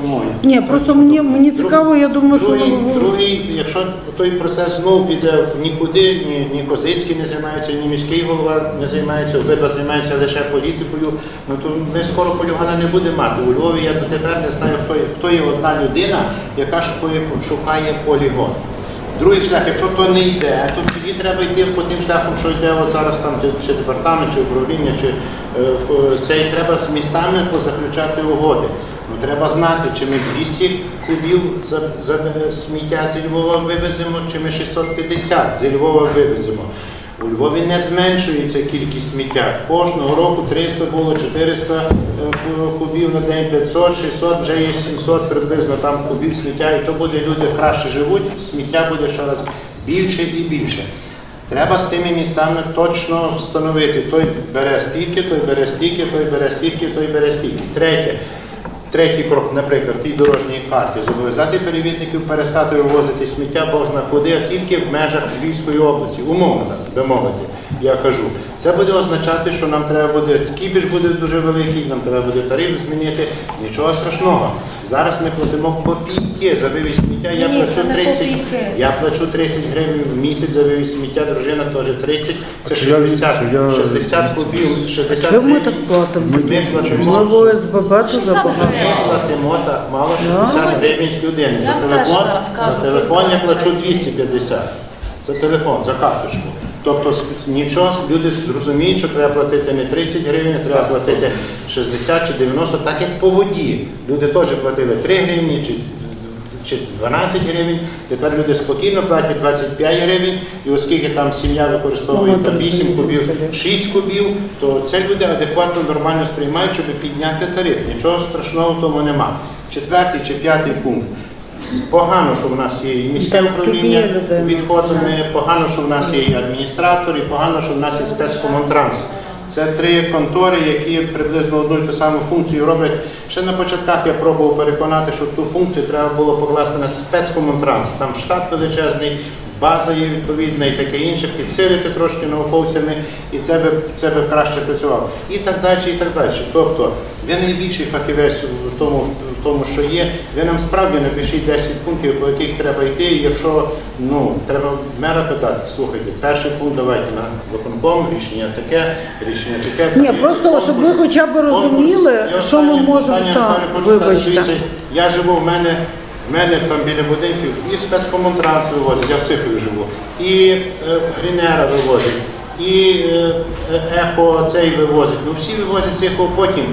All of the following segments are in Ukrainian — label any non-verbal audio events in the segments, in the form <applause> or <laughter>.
Чому? Ні, просто мені, мені цікаво, я думаю, що Другий, якщо той процес знову піде в нікуди, ні, ні Козицький не займається, ні міський голова не займається, обидва займаються лише політикою, ну то ми скоро полюгана не будемо мати. У Львові я дотепер не знаю, хто, хто є одна людина, яка шукає, шукає полігон. Другий шлях, якщо то не йде, то тоді треба йти по тим шляхом, що йде от зараз там чи- департамент, чи управління, чи е, це і треба з містами позаключати угоди. Треба знати, чи ми 200 кубів за, за е, сміття зі Львова вивеземо, чи ми 650 зі Львова вивеземо. У Львові не зменшується кількість сміття. Кожного року 300 було 400 е, кубів на день, 500, 600, вже є 700 приблизно там кубів сміття, і то буде люди краще живуть, сміття буде щораз більше і більше. Треба з тими містами точно встановити, той бере стільки, той бере стільки, той бере стільки, той бере стільки. Третє. Третій крок, наприклад, в тій дорожній карті зобов'язати перевізників перестати вивозити сміття бозна куди, а тільки в межах Львівської області, умовно би мовити, я кажу. Це буде означати, що нам треба буде кіпіш буде дуже великий, нам треба буде тариф змінити. Нічого страшного. Зараз ми платимо копійки за вивіз сміття. Я Ні, плачу не 30, копійки. я плачу 30 гривень в місяць за вивіз сміття, дружина теж 30, це чи я- 60, чи я- 60 кубів, 60 Чому ми гривень. так платимо? Ми платимо. Ми в ОСББ дуже 60 багато. гривень. Ми платимо так, мало 60 гривень з людини. Я За теж телефон, зараз за телефон я плачу плачеш. 250. За телефон, за карточку. Тобто нічого, люди зрозуміють, що треба платити не 30 гривень, а треба платити 60 чи 90, так як по воді. Люди теж платили 3 гривні чи, чи 12 гривень. Тепер люди спокійно платять 25 гривень, і оскільки там сім'я використовує Ну, там 8 кубів, 6 кубів, то це люди адекватно нормально сприймають, щоб підняти тариф. Нічого страшного в тому нема. Четвертий чи п'ятий пункт. Погано, що в нас є і міське управління відходами, погано, що в нас є і адміністратор, і погано, що в нас є спецкомунтранс. Це три контори, які приблизно одну і ту саму функцію роблять. Ще на початках я пробував переконати, що ту функцію треба було покласти на спецкомунтранс. Там штат величезний, база є відповідна і таке інше, підсилити трошки науковцями, і це би, це би краще працювало. І так далі, і так далі. Тобто, ви найбільший фахівець в тому, в тому, що є. Ви нам справді напишіть 10 пунктів, по яких треба йти. І якщо ну, треба мера питати, слухайте, перший пункт давайте на виконком, рішення таке, рішення таке. Ні, просто щоб ви хоча б розуміли, І що ми можемо так, вибачте. я живу в мене. В мене там біля будинків і спецкомунтранс вивозять, я в Сихові живу, і е, Грінера вивозять, і е, ехо цей вивозять. Ну всі вивозять Сихов потім.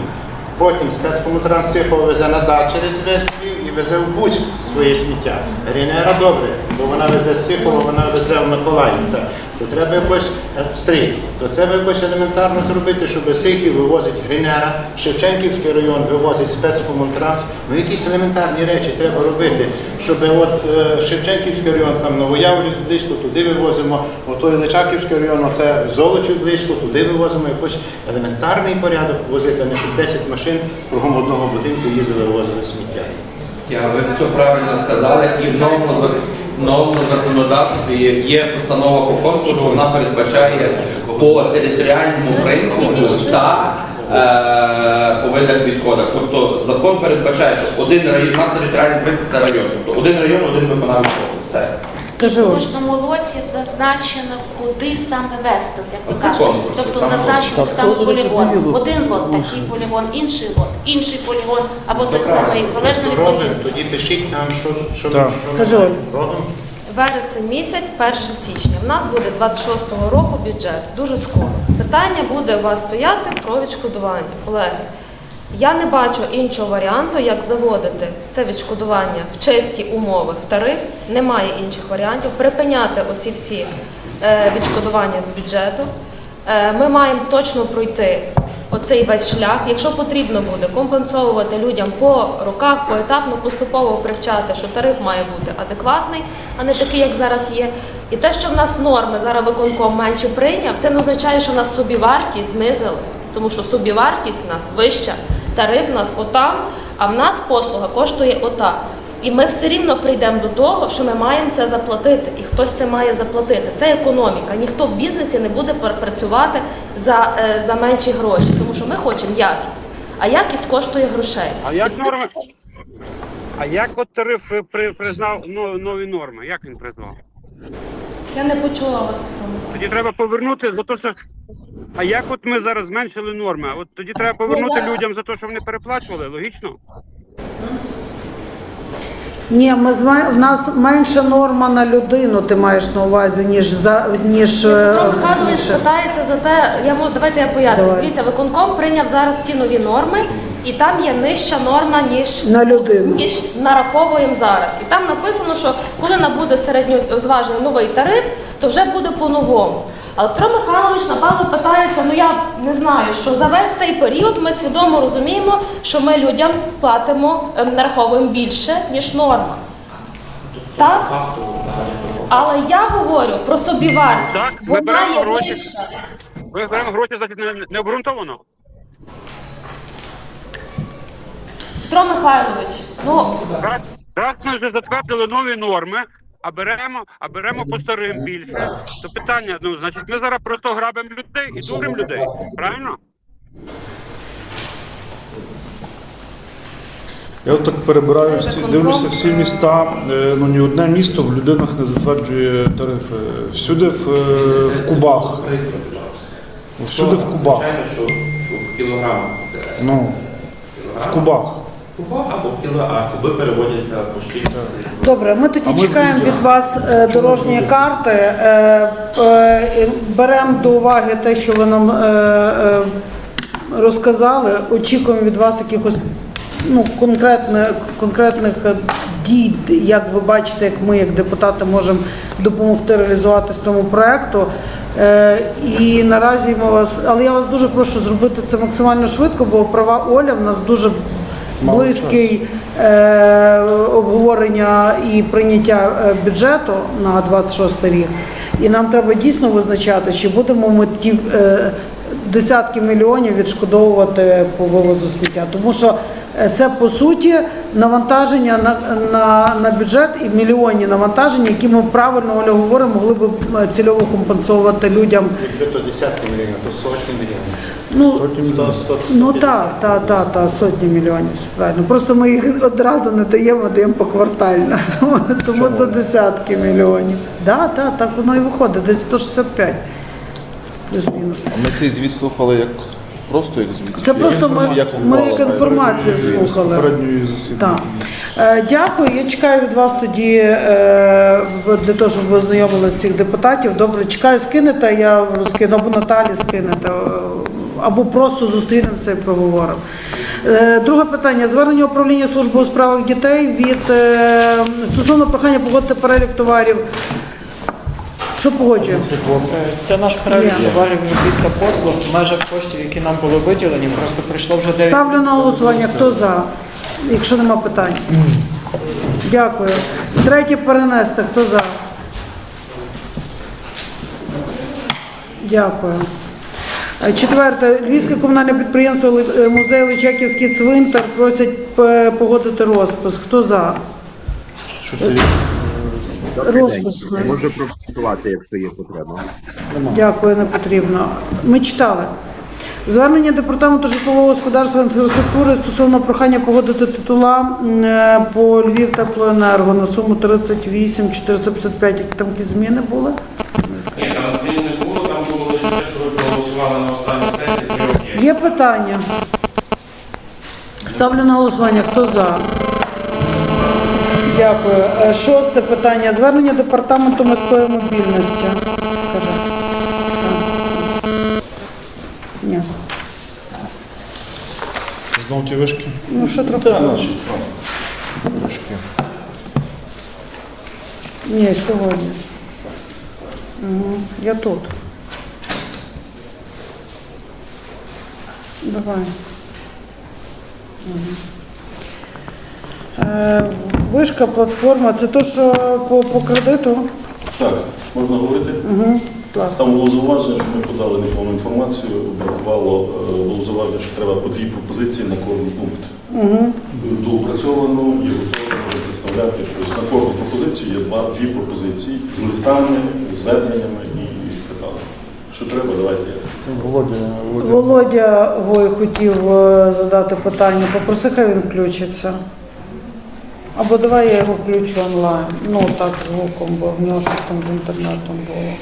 Потім спецкому трансі повезе назад через весь Львів везе в Буськ своє сміття. Грінера добре, бо вона везе з Сихова, вона везе в Миколаївця. То треба якось е, стрій, то треба якось елементарно зробити, щоб Сихів вивозить Грінера, Шевченківський район вивозить спецкомунтранс. Ну якісь елементарні речі треба робити, щоб от е, Шевченківський район, там Новоявлівськ близько, туди вивозимо, отой Личаківський район, оце Золочів близько, туди вивозимо якось елементарний порядок возити, а не щоб 10 машин кругом одного будинку їздили, вивозили сміття. Я ви все правильно сказали, і в новому новому законодавстві є постанова по конкурсу, вона передбачає по територіальному принципу та е, по видах відходах. Тобто закон передбачає, що один район, у нас територіальний принцип це район. Тобто один район, один виконавець. орган. Кажи, В кожному лоті зазначено, куди саме вести, як ви кажете. Тобто зазначено саме полігон. Один лот, такий полігон, інший лот, інший полігон, або той самий, залежно від Робимо, тоді пишіть нам, що, робимо. Вересень місяць, 1 січня. В нас буде 26-го року бюджет, дуже скоро. Питання буде у вас стояти про відшкодування. Колеги, я не бачу іншого варіанту, як заводити це відшкодування в чисті умови в тариф. Немає інших варіантів. Припиняти оці всі е, відшкодування з бюджету. Е, Ми маємо точно пройти оцей весь шлях. Якщо потрібно буде компенсовувати людям по роках, поетапно, поступово привчати, що тариф має бути адекватний, а не такий, як зараз є. І те, що в нас норми зараз виконком менше прийняв, це не означає, що в нас собівартість знизилась, тому що собівартість в нас вища, тариф в нас отам, а в нас послуга коштує отак. І ми все рівно прийдемо до того, що ми маємо це заплатити, і хтось це має заплатити. Це економіка. Ніхто в бізнесі не буде працювати за, е, за менші гроші, тому що ми хочемо якість, а якість коштує грошей. А як норми? А як от тариф при, признав нові норми? Як він признав? Я не почула вас, Тоді треба повернути за те, що. А як от ми зараз зменшили норми? От тоді треба повернути Ну, я- людям за те, що вони переплачували, логічно? Ні, ми зма... в нас менша норма на людину, ти маєш на увазі, ніж за ніж е, Петро Михайлович більше. питається за те, я можу, давайте я поясню. Давай. Дивіться, виконком прийняв зараз ці нові норми, і там є нижча норма, ніж на людину. ніж нараховуємо зараз. І там написано, що коли набуде середньозважений новий тариф, то вже буде по-новому. Але Петро Михайлович, напевно, питається, ну я не знаю, що за весь цей період ми свідомо розуміємо, що ми людям платимо, ем, нараховуємо більше, ніж норма. Так? Але я говорю про собівартість. Так, ми беремо гроші. Ми беремо гроші за не, не. Петро Михайлович, ну Раз, раз ми вже затвердили нові норми, а беремо, а беремо по старим більше, то питання, ну, значить, ми зараз просто грабимо людей і дуримо людей. Правильно? Я от так перебираю всі, дивлюся всі міста. е, Ну ні одне місто в людинах не затверджує тарифи. Всюди в, е, в кубах. Всюди в кубах. Звичайно, що в, в кілограмах. Ну, в кубах. Куба або кіло, а куби переводяться по шість. Добре, ми тоді ми чекаємо від вас е, дорожні карти. Е, е, Беремо до уваги те, що ви нам е, е, розказали. Очікуємо від вас якихось ну, конкретних, конкретних дій, як ви бачите, як ми, як депутати, можемо допомогти реалізувати цьому проекту. Е, І наразі ми вас, але я вас дуже прошу зробити це максимально швидко, бо права Оля в нас дуже близький е, обговорення і прийняття е, бюджету на 26 рік. І нам треба дійсно визначати, чи будемо ми ті е, десятки мільйонів відшкодовувати по вивозу сміття. Тому що це по суті навантаження на, на, на бюджет і мільйонні навантаження, які ми правильно Оля говорить, могли б е, цільово компенсувати людям. Якби то десятки мільйонів, то сотні мільйонів. Ну, Сотні мільйонів. Ну так, так, так, так, сотні мільйонів, правильно. Просто ми їх одразу не даємо, даємо поквартально. <laughs> Тому- Тому це десятки мільйонів. Так, так, так воно і виходить, десь 165. Плюс-мінус. Ми цей звіт слухали як просто як звіт. Це просто ми, Як ми як інформацію слухали. попередньої засідання. Так. Е, Дякую. Я чекаю від вас тоді е, для того, щоб ви ознайомили всіх депутатів. Добре, чекаю, скинете, я розкину, або Наталі скинете, або просто зустрінемося і поговоримо. Е, Друге питання. Звернення управління служби у справах дітей від стосовно прохання погодити перелік товарів. Що погоджуємо? Це наш перелік товарів робіт та послуг в межах коштів, які нам були виділені. Просто прийшло вже 9 Ставлю на голосування. Хто за? Якщо нема питань. Дякую. Третє перенести. Хто за? Дякую. Е, Четверте. Львівське комунальне підприємство е, музей Личаківський цвинтар просять е, погодити розпис. Хто за? Що це є? Розпис. Може прокоментувати, якщо є потреба. Дякую, не потрібно. Ми читали. Звернення департаменту житлового господарства інфраструктури стосовно прохання погодити титула е, по Львів теплоенерго на суму 38 455. Які там якісь зміни були? Ні, там змін не було, там було лише те, що ви проголосували на останній сесії. Є питання. Ставлю на голосування. Хто за? Дякую. Е, Шосте питання. Звернення департаменту міської мобільності. Скажи. Ні. Знову ті вишки? Ну що трохи? Вишки. Ні, сьогодні. Угу. Я тут. Давай. Угу. Е, вишка, платформа, це то, що по, по кредиту? Так, можна говорити. Угу. Там було зауваження, що ми подали неповну інформацію, бракувало е, було зауваження, що треба по дві пропозиції на кожен пункт. Угу. Доопрацьовано і готово може представляти. Тобто на кожну пропозицію є два, дві пропозиції з листами, зверненнями і питаннями. Що треба, давайте. Володя, Володя. Володя Гой хотів е, задати питання. Попроси, хай він включиться. Або давай я його включу онлайн. Ну так, звуком, бо в нього щось там з інтернетом було.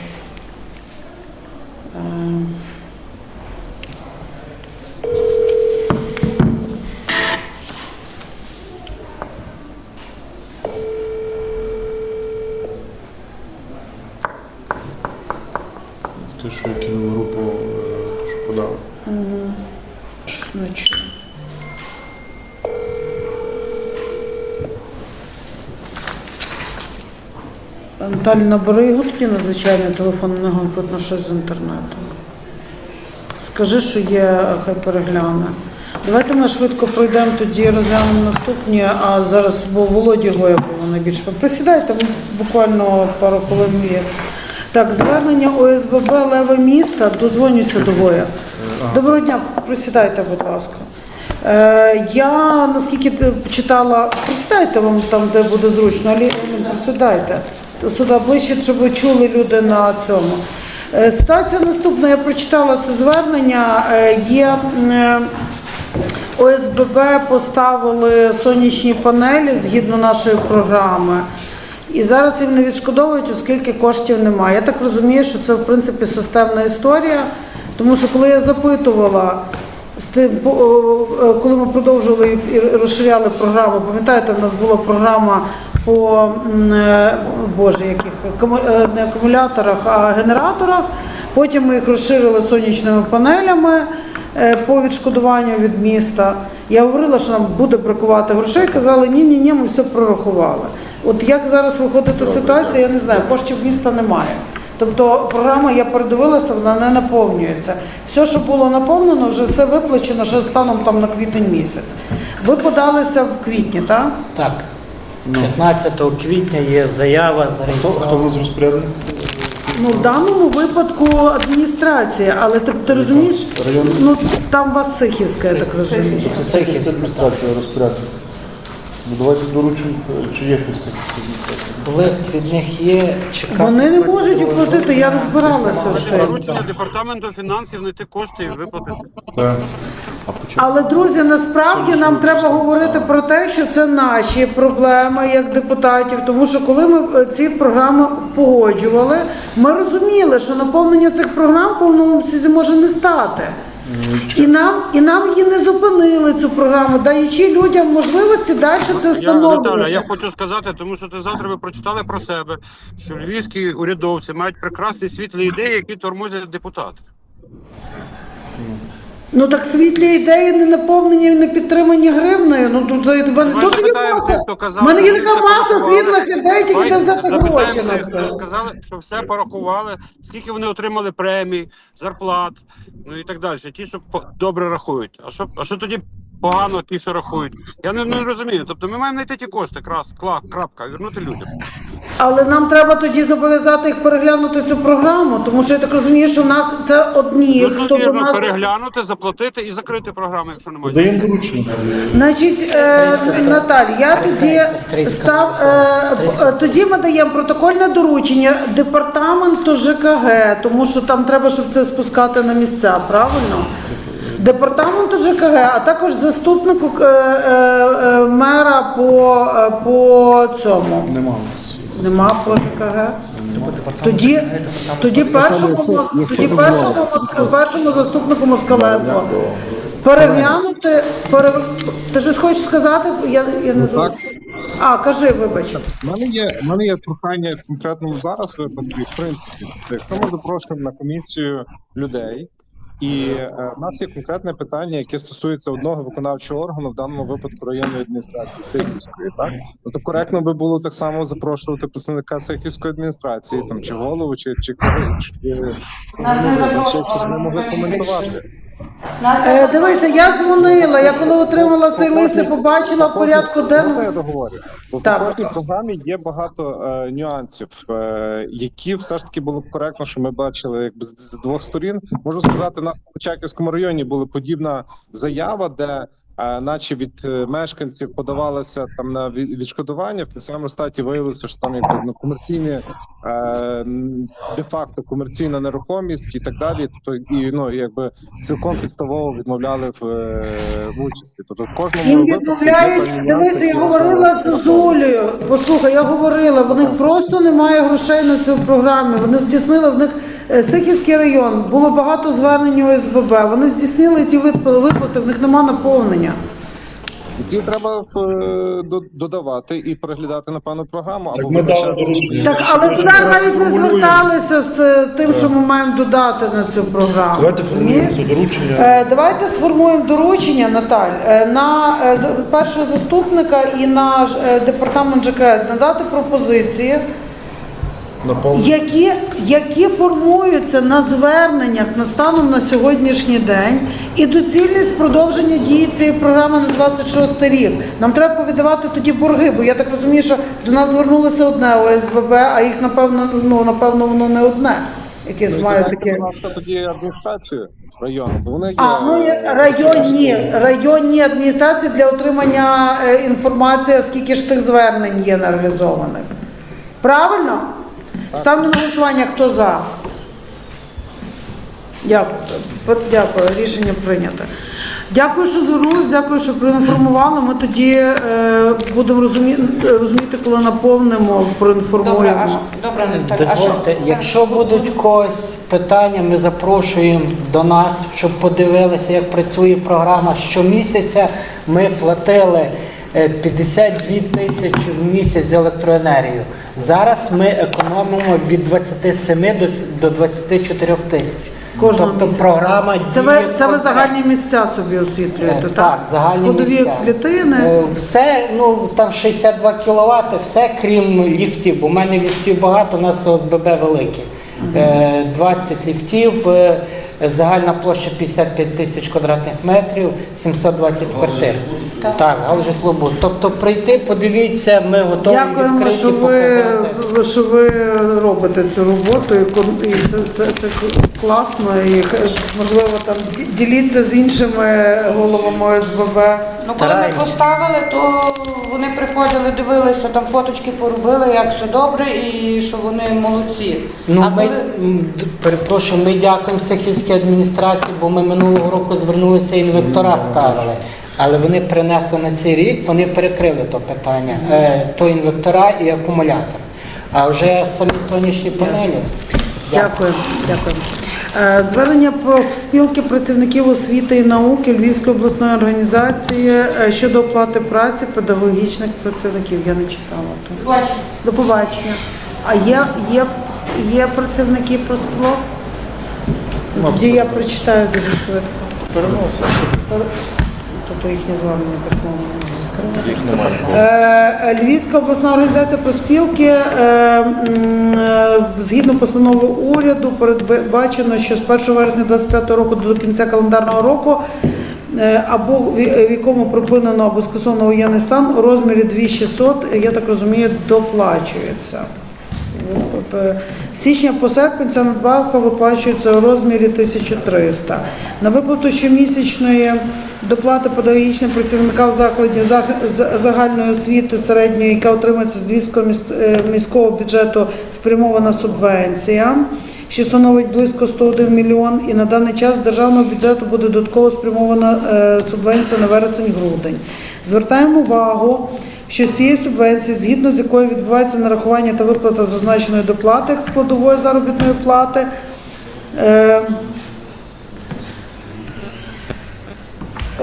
Наталі, набери його тоді на звичайний телефон, не видно щось з інтернету. Скажи, що є, хай перегляне. Давайте ми швидко пройдемо тоді, розглянемо наступні, а зараз, бо Володі Гоя було найбільше. Присідайте, буквально пару хвилин є. Так, звернення ОСББ Леве міста, дозвонюся до Гоя. Доброго дня, присідайте, будь ласка. Е, я наскільки читала, присідайте вам там, де буде зручно, але присідайте. Сюди ближче, щоб ви чули люди на цьому. Е, Ситуація наступна, я прочитала це звернення. Е, Є е, ОСББ поставили сонячні панелі згідно нашої програми. І зараз їм не відшкодовують, оскільки коштів немає. Я так розумію, що це в принципі системна історія, тому що коли я запитувала, коли ми продовжували і розширяли програму, пам'ятаєте, в нас була програма по е, боже, яких е, не акумуляторах, а генераторах. Потім ми їх розширили сонячними панелями е, по відшкодуванню від міста. Я говорила, що нам буде бракувати грошей. Казали, ні, ні, ні, ми все прорахували. От як зараз виходить ситуація, я не знаю, коштів міста немає. Тобто програма, я передивилася, вона не наповнюється. Все, що було наповнено, вже все виплачено ще станом там на квітень місяць. Ви подалися в квітні, так? Так. 15 квітня є заява Хто, хто зареєстрована. нас розпорядник? Ну, в даному випадку адміністрація, але ти, ти розумієш, ну там у вас Сихівська, я так розумію. Сихівська адміністрація розпорядник. Ну давайте доручимо, е, чи є хтось адміністрація. Лист від них є. чекати Вони не можуть оплатити, я розбиралася з цим. Доручення департаменту фінансів знайти кошти і виплатити. Так. Але друзі, насправді нам треба говорити про те, що це наші проблеми як депутатів. Тому що коли ми е, ці програми погоджували, ми розуміли, що наповнення цих програм в повному обсязі може не стати. І нам, і нам її не зупинили цю програму, даючи людям можливості далі це Я, Наталя, я хочу сказати, тому що це завтра ви прочитали про себе, що львівські урядовці мають прекрасні світлі ідеї, які тормозять депутати. Ну так світлі ідеї не наповнені, не підтримані гривнею. Ну тут в мене дуже теж є маса. тих, хто казав, В мене є що така все маса порахували. світлих ідей, тільки де взяти запитаємо гроші на тих, це. хто Сказали, що все порахували, скільки вони отримали премій, зарплат, ну і так далі. Ті, що по- добре рахують. А що, а що тоді погано, ті, що рахують? Я не, не розумію. Тобто ми маємо знайти ті кошти, крас, кла, крапка, вернути людям. Але нам треба тоді зобов'язати їх переглянути цю програму, тому що я так розумію, що в нас це одні, Ну, хто до вірно нас. переглянути, заплатити і закрити програму, якщо немає. Даємо доручення. Значить, е, Наталь, я тоді став е, е, тоді ми даємо протокольне доручення департаменту ЖКГ, тому що там треба, щоб це спускати на місця, правильно? Департаменту ЖКГ, а також заступнику е, е, е, мера по, е, по цьому. Нема у нас. Нема по ЖКГ. Тоді, тоді першому, тоді першому, мос- першому заступнику Москаленко переглянути, пере... ти щось хочеш сказати? Я, я не зрозуміла. А, кажи, вибач. У мене є мене є прохання конкретно зараз випадку, в принципі. Тобто, якщо ми запрошуємо на комісію людей, і е, в нас є конкретне питання, яке стосується одного виконавчого органу, в даному випадку районної адміністрації Сихівської, так ну то коректно би було так само запрошувати представника Сихівської адміністрації, там чи голову, чи чи чи, чи, чи, чи, чи вони могли коментувати. Е, дивися, я дзвонила, я коли отримала цей лист і побачила в порядку денному. я договорю? Бо в Так, кожній ласка. програмі є багато е, нюансів, е, які все ж таки було б коректно, що ми бачили якби з, з двох сторін. Можу сказати, у нас на Почаківському районі була подібна заява, де. е, Наче від е, мешканців подавалося там на від- відшкодування в кінцевому результаті виявилося, що там якби ну, комерційні де-факто комерційна нерухомість і так далі. Тобто і ну якби цілком підставово відмовляли в, е, в участі. Тобто в кожному Їм випадку є відмовляють, певні нюанси, дивися, я які говорила з Зулею. Послухай, я говорила, в них просто немає грошей на цю програму. Вони здійснили в них е, Сихівський район, було багато звернень у СББ. Вони здійснили ті вип- виплати, в них нема наповнення. Які треба е, до- додавати і переглядати напевно програму Так або ми дали доручення. Так, але до нас навіть не зверталися з е, тим, що ми маємо додати на цю програму. Давайте формуємо Розумієш? це доручення. Е, Давайте сформуємо доручення, Наталь, е, на е, з- першого заступника і на ж- е, департамент ЖК надати пропозиції. Які, які формуються на зверненнях на станом на сьогоднішній день, і доцільність продовження дії цієї програми на 26 рік. Нам треба повідавати тоді борги, бо я так розумію, що до нас звернулося одне ОСББ, а їх напевно, ну напевно, воно не одне. Якесь має таке. Тоді адміністрацію району. Вони є А, ну є районні, районні адміністрації для отримання е, інформації, скільки ж тих звернень є нереалізованих. Правильно? Ставлю на голосування, хто за. Дякую. Дякую, рішення прийнято. Дякую, що звернулись, дякую, що проінформували. Ми тоді е, будемо розумі... розуміти, коли наповнимо, проінформуємо. Добре, Наталя, а що? Дозвольте, якщо будуть когось питання, ми запрошуємо до нас, щоб подивилися, як працює програма. Щомісяця ми платили 52 тисячі в місяць за електроенергію. Зараз ми економимо від 27 до до 24 тисяч. Кожного тобто місяця. програма Це ви, це ви загальні місця собі освітлюєте, Е, так? Так, загальні Сходові місця. клітини. Е, Все, ну там 62 кВт, все крім ліфтів, бо в мене ліфтів багато, у нас ОСББ велике. Е, 20 ліфтів, е, загальна площа 55 тисяч квадратних метрів, 720 квартир. Так, галжитлобуд. Тобто прийти, подивіться, ми готові Дякуємо, відкриті що ви, показати. що ви робите цю роботу, і це, це, це класно, і можливо там діліться з іншими головами ОСББ. Ну, коли ми поставили, то вони приходили, дивилися, там фоточки поробили, як все добре, і що вони молодці. Ну, а ми, коли... перепрошую, ми дякуємо Сихівській адміністрації, бо ми минулого року звернулися, інвектора ставили. Але вони принесли на цей рік, вони перекрили то питання, е, то інвектора і акумулятор. А вже самі сонячні панелі. Дякую, дякую. Е, Звернення про спілки працівників освіти і науки Львівської обласної організації е, щодо оплати праці педагогічних працівників. Я не читала то. Бачите, До побачення. А є, є, є працівники профспілок? Тоді я прочитаю дуже швидко. Переносимо. Тобто їхнє звернення немає. Е, Львівська обласна організація проспілки е, е, згідно постанови уряду передбачено, що з 1 вересня 2025 року до кінця календарного року або в в якому припинено або скасовано воєнний стан у розмірі 2600, я так розумію, доплачується. З січня по серпень ця надбавка виплачується у розмірі 1300. На виплату щомісячної доплати педагогічним працівникам закладів загальної освіти середньої, яка отримується з е, міського бюджету, спрямована субвенція, що становить близько 101 мільйон. І на даний час державного бюджету буде додатково спрямована е, субвенція на вересень-грудень. Звертаємо увагу, що з цієї субвенції, згідно з якою відбувається нарахування та виплата зазначеної доплати як складової заробітної плати, е,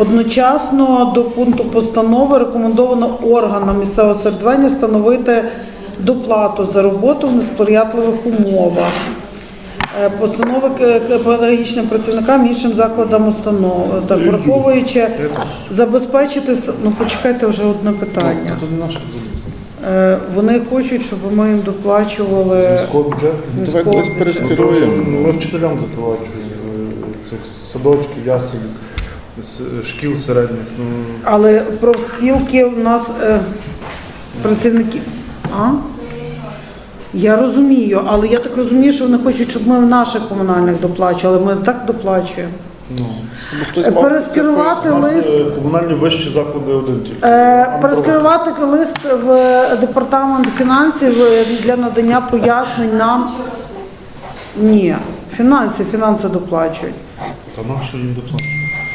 Одночасно до пункту постанови рекомендовано органам місцевого самоврядування встановити доплату за роботу в несприятливих умовах. Е, Постанови педагогічним працівникам іншим закладам установ. Так, враховуючи забезпечити ну почекайте вже одне питання. Е, Вони хочуть, щоб ми їм доплачували Міського перескеруємо. Ми вчителям доплачуємо е, цих садочків, ясел, с- шкіл середніх. Ну, Але профспілки у нас е, працівники. А? Я розумію, але я так розумію, що вони хочуть, щоб ми в наших комунальних доплачували. Ми так доплачуємо. ну. Бо хтось мав Перескерувати У нас лист. е, комунальні вищі заклади один тільки. Е, перескерувати лист в департамент фінансів е, для надання пояснень нам. Ні, фінанси, фінанси доплачують. Та нащо їм доплачувати?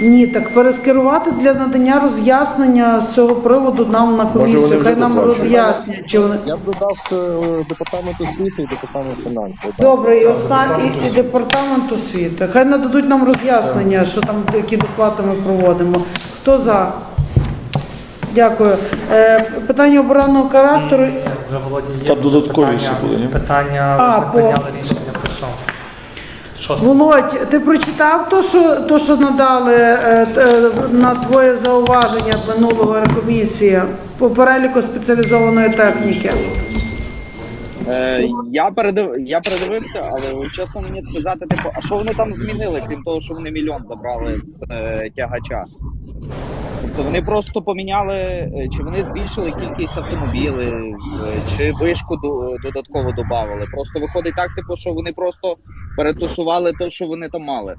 Ні, так перескерувати для надання роз'яснення з цього приводу нам на вони комісію. вже Хай нам доплачують. роз'яснять, чи вони. Я б додав е, департамент освіти і департамент фінансів. Добре, і останній і департамент освіти. Хай нададуть нам роз'яснення, що там які доплати ми проводимо. Хто за? Дякую. Е, питання оборонного характеру. Вже Володі є Там додаткові ще питання- були, ні? Питання А, ви по- прийняли рішення чому? Що Володь, ти прочитав то, що, то, що надали е, е, на твоє зауваження минулого комісії по переліку спеціалізованої техніки? Е, я передив, я передивився, але чесно мені сказати, типу, а що вони там змінили, крім того, що вони мільйон забрали з е, тягача? Тобто вони просто поміняли, е, чи вони збільшили кількість автомобілів, е, чи вишку до- додатково додавали. Просто виходить так, типу, що вони просто перетусували те, що вони там мали.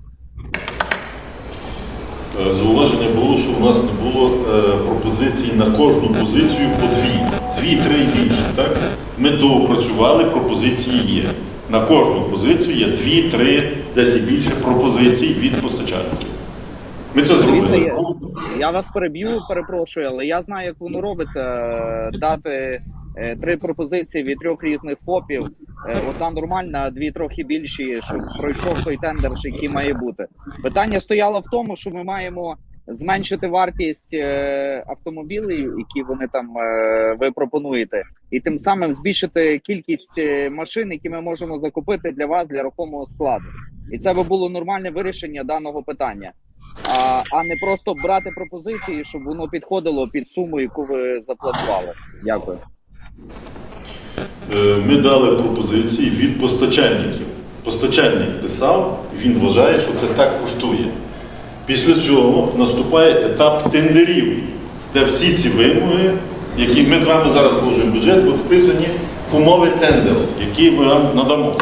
Зауваження було, що у нас не було пропозицій на кожну позицію по дві. Дві-три більше. Так? Ми доопрацювали, пропозиції є. На кожну позицію є дві-три, десь і більше пропозицій від постачальників. Ми це зробили. я, вас переб'ю, перепрошую, але я знаю, як воно робиться. Дати е, три пропозиції від трьох різних ФОПів. Е, Одна нормальна, дві трохи більші, щоб пройшов той тендер, який має бути. Питання стояло в тому, що ми маємо зменшити вартість е, автомобілів, які вони там е, ви пропонуєте, і тим самим збільшити кількість е, машин, які ми можемо закупити для вас для рухомого складу. І це би було нормальне вирішення даного питання а, а не просто брати пропозиції, щоб воно підходило під суму, яку ви запланували. Дякую. Ми дали пропозиції від постачальників. Постачальник писав, він вважає, що це так коштує. Після цього наступає етап тендерів, де всі ці вимоги, які ми з вами зараз положимо в бюджет, будуть вписані в умови тендеру, які ми вам надамо.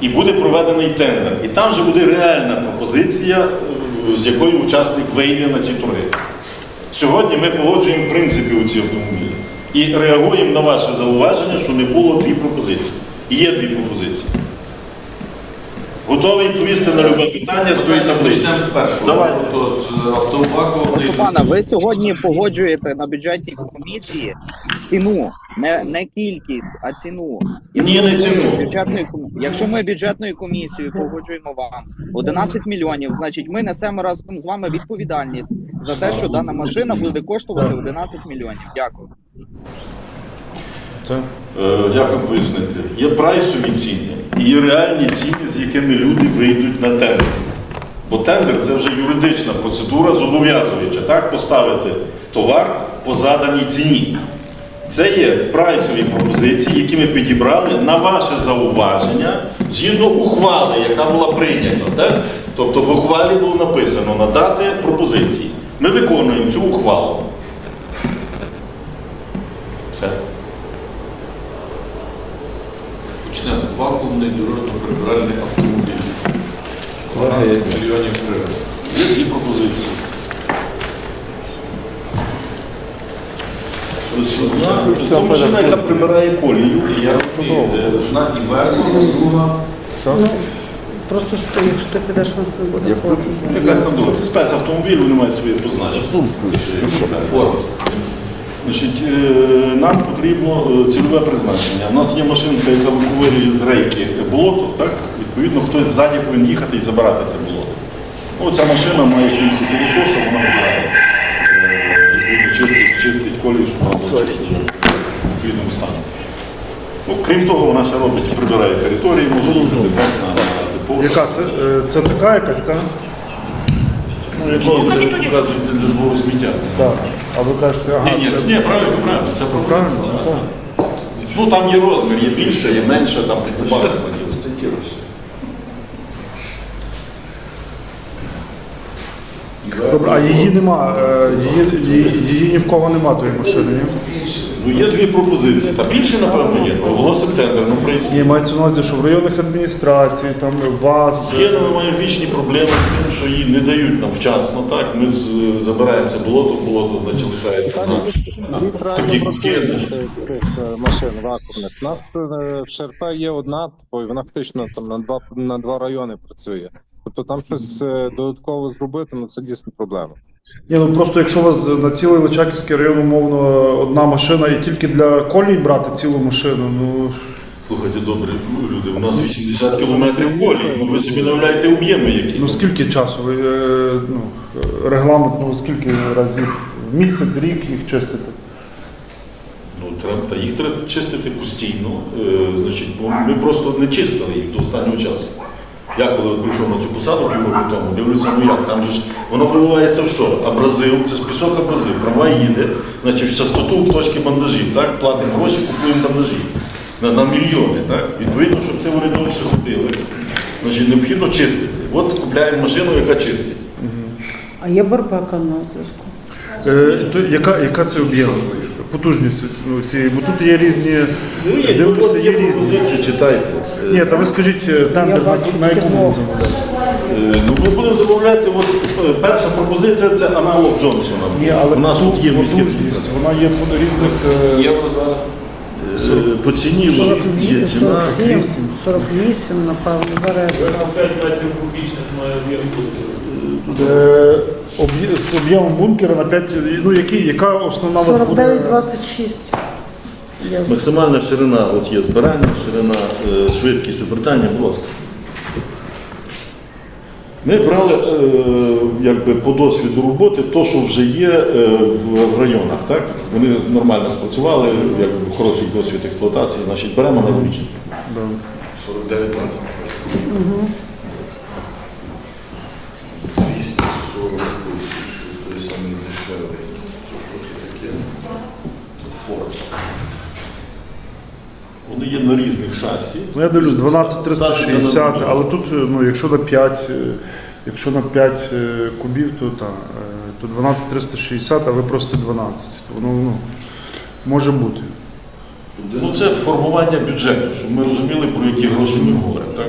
І буде проведений тендер. І там вже буде реальна пропозиція, е, з якою учасник вийде на ці торги. Сьогодні ми погоджуємо в принципі у ці автомобілі і реагуємо на ваше зауваження, що не було дві пропозиції. Є дві пропозиції. Готовий відповісти на любе питання з тої таблиці. Почнемо з першого. Давайте. От, е, автоваку. Прошу пана, ви сьогодні погоджуєте на бюджетній комісії ціну, не, не кількість, а ціну. Ні, не ціну. бюджетною ком- якщо ми бюджетною комісією погоджуємо вам 11 мільйонів, значить ми несемо разом з вами відповідальність за те, що дана машина буде коштувати 11 мільйонів. Дякую. Це Е, Як вам пояснити? Є прайсові ціни і є реальні ціни, з якими люди вийдуть на тендер. Бо тендер це вже юридична процедура зобов'язуюча, так, поставити товар по заданій ціні. Це є прайсові пропозиції, які ми підібрали на ваше зауваження згідно ухвали, яка була прийнята. Так? Тобто в ухвалі було написано надати пропозиції. Ми виконуємо цю ухвалу. Все. Почнемо. Вакуумний дорожньо-прибиральний автомобіль. 12 мільйонів гривень. Дві пропозиції. Машина, яка прибирає колію. Я розумію, одна і друга. Ну, просто що ти, якщо ти підеш, нас не буде. Я. Якась там друга. Це спецавтомобіль, вони мають своє позначення. Форма. Значить, е, нам потрібно е, цільове призначення. У нас є машинка, яка виковирює з рейки болото, так? Відповідно, хтось ззаді повинен їхати і забирати це болото. Ну, ця машина має цю колесо, що вона забирає. Е, чистить, чистить колію, щоб вона була в відповідному стані. Ну, крім того, вона ще робить і прибирає території, на депо. яка це? Це така якась, так? Ну, якого це показують для збору сміття. Так. А ви кажете, ага, Ні, ні, це ні, правильно, правильно. Це правильно? Так. Ну там є розмір, є більше, є менше, там кубах. Добре, а її нема, е, її, її, її ні в кого нема тої машини, ні? Ну є дві пропозиції. Та більше, напевно, є. Оголосимо тендер. Ну, при... Ні, мається на увазі, що в районних адміністрацій, там вас. Є, але ми маємо вічні проблеми з тим, що її не дають нам вчасно. Так, ми з- забираємо це болото, болото значить, лишається на Дві в такі куски. цих цих, е, машин вакуумних. У нас е, в ШРП є одна, типу, і вона фактично там на два на два райони працює. Тобто там щось е, додатково зробити, ну це дійсно проблема. Ні, ну просто якщо у вас на цілий Личаківський район умовно одна машина і тільки для колій брати цілу машину, ну Слухайте, добре, ну, люди, у нас 80 кілометрів колії. Ну, ви собі уявляєте об'єми які. ну скільки часу ви е, ну, регламент, ну скільки разів в місяць, рік їх чистити? Ну, треба, та їх треба чистити постійно. Е, значить, бо ми просто не чистили їх до останнього часу. Я коли прийшов на цю посаду півроку тому, дивлюся, ну як, там же ж воно проливається в що? Абразив, це ж пісок абразив, трамвай їде, значить в частоту в точки бандажів, так? Платимо гроші, купуємо бандажі. На, на мільйони, так? Відповідно, щоб це вони довше ходили, значить необхідно чистити. От купляємо машину, яка чистить. А є барбека на зв'язку? Е, то яка, яка це об'єм? Потужність ну, цієї, бо тут є різні. Ну, є, дивлюся, є є різні. пропозиції, читайте. Е, Ні, та ви скажіть е, тендер, на, на яку мову. замовляти? Е, Ну, ми будемо замовляти, от е, перша пропозиція це аналог Джонсона. Ні, але у нас тут є потужність, вона є по різних. е, Євро. Е, По ціні є 48, ціна. 47, 48, напевно, зараз. 5 метрів кубічних має об'єм бути. Е, об'є- з об'ємом бункера на 5, ну які, яка основна у вас буде? 49-26. Максимальна ширина, от є збирання, ширина, е, швидкість обертання, будь ласка. Ми брали е, якби, по досвіду роботи то, що вже є е, в районах. Так? Вони нормально спрацювали, якби, хороший досвід експлуатації, значить беремо аналогічно. Да. 49 20. 240 тисяч, той самий дешевий. То що це таке? Форд. Вони є на різних шасі. Ну я дивлюсь, 12-360, але тут, е, ну, якщо на 5, е, якщо на 5 е, кубів, то, та, е, то 12 360, а ви просто 12. То воно ну, може бути. Ну це формування бюджету, щоб ми розуміли, про які гроші ми говоримо. Так?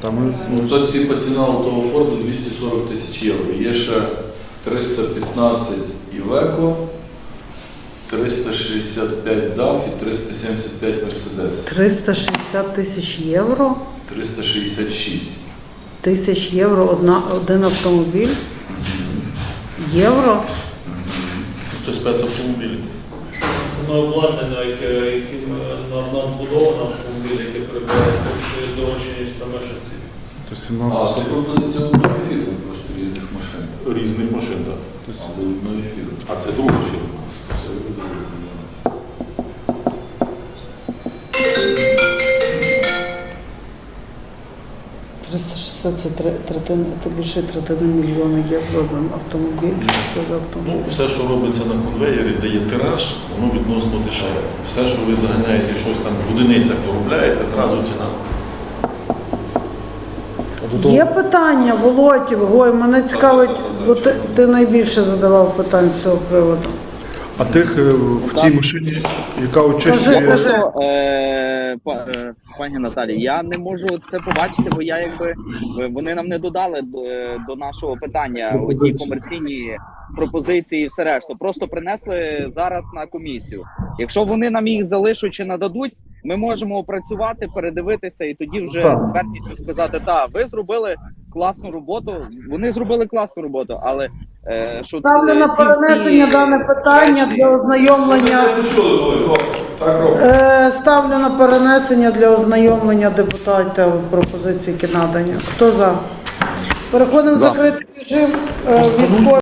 Там Ну, то ці по ціна того Форду 240 тисяч євро. Є ще 315 Івеко, 365 DAF і 375 Mercedes. 360 тисяч євро, 366. тисяч євро одна, один автомобіль. Євро? Це спецавтомобілі. Це на обладнання, яке, яким е, нам, нам автомобіль, яке прибирає коштує дорожче, ніж саме шасі. то А, 17. то пропозиція одної фірми, просто різних машин. Різних машин, так. Але одної фірми. А це друга фірма. Це – 360 це третина, це більше третини мільйона євро один автомобіль. Що за Ну, все, що робиться на конвеєрі, де є тираж, воно відносно дешеве. Все, що ви заганяєте щось там в одиницях доробляєте, зразу ціна. Є питання, Володь, Гой, мене цікавить, бо ти, ти найбільше задавав питань з цього приводу. А тих е, в тій машині, яка очищує. Е, па- е, пані Наталі, я не можу це побачити, бо я якби е, вони нам не додали до, е, до нашого питання оті Пропозиції. комерційні пропозиції і все решта. Просто принесли зараз на комісію. Якщо вони нам їх залишать чи нададуть, ми можемо опрацювати, передивитися і тоді вже Так. з впевненістю сказати: так, ви зробили класну роботу. Вони зробили класну роботу, але е, що Ставлю на ці перенесення всі- дане питання для ознайомлення. Е, Ставлю на перенесення для ознайомлення депутатів пропозиції, які надані. Хто за? Переходимо в закритий режим. Е, Військові.